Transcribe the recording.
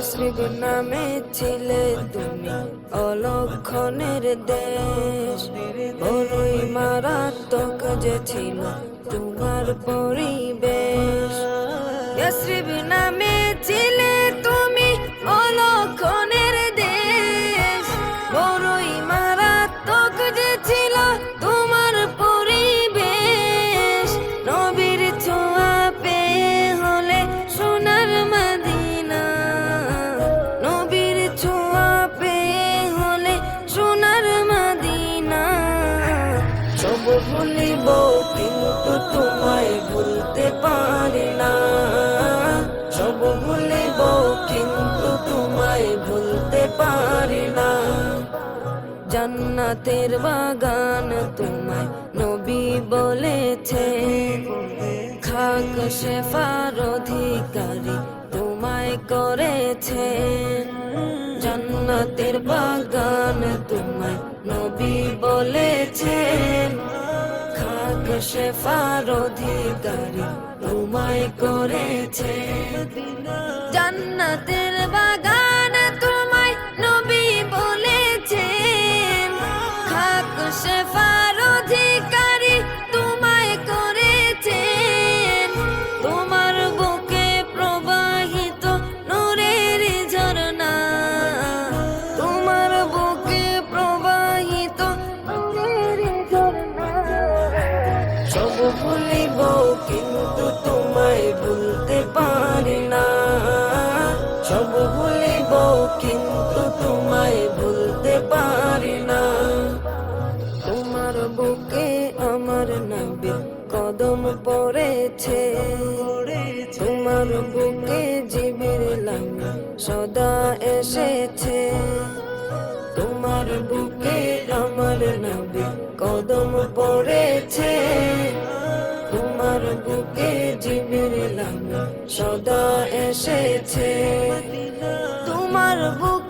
রশ্মিগ নামে ছিলে তুমি অলক্ষণের দেশ। বড়ই মারাত্মক যে ছিল তোমার পরিবেশ। রশ্মিগ নামে সব ভুলিব, কিন্তু তোমায় ভুলতে পারি না। সব ভুলিব, কিন্তু তোমায় ভুলতে পারি না। জান্নাতের বাগান তোমায় নবী বলেছে, খাক শেফার অধিকারী তোমায় করেছে। জান্নাতের বাগান তোমায় নবী বলেছে খাক শেফার অধিকারী তোমায় করেছে। জান্নাতের ভুলিব কিন্তু তোমায় ভুলতে পারি না। তোমার বুকে আমার নবী কদম পড়েছে। তোমার বুকে জীবের লামি সদা এসেছে। তোমার বুকে আমার নবী কদম পড়েছে। তোমার বুকে জীবের লামি সদা এসেছে। তোমার বুকে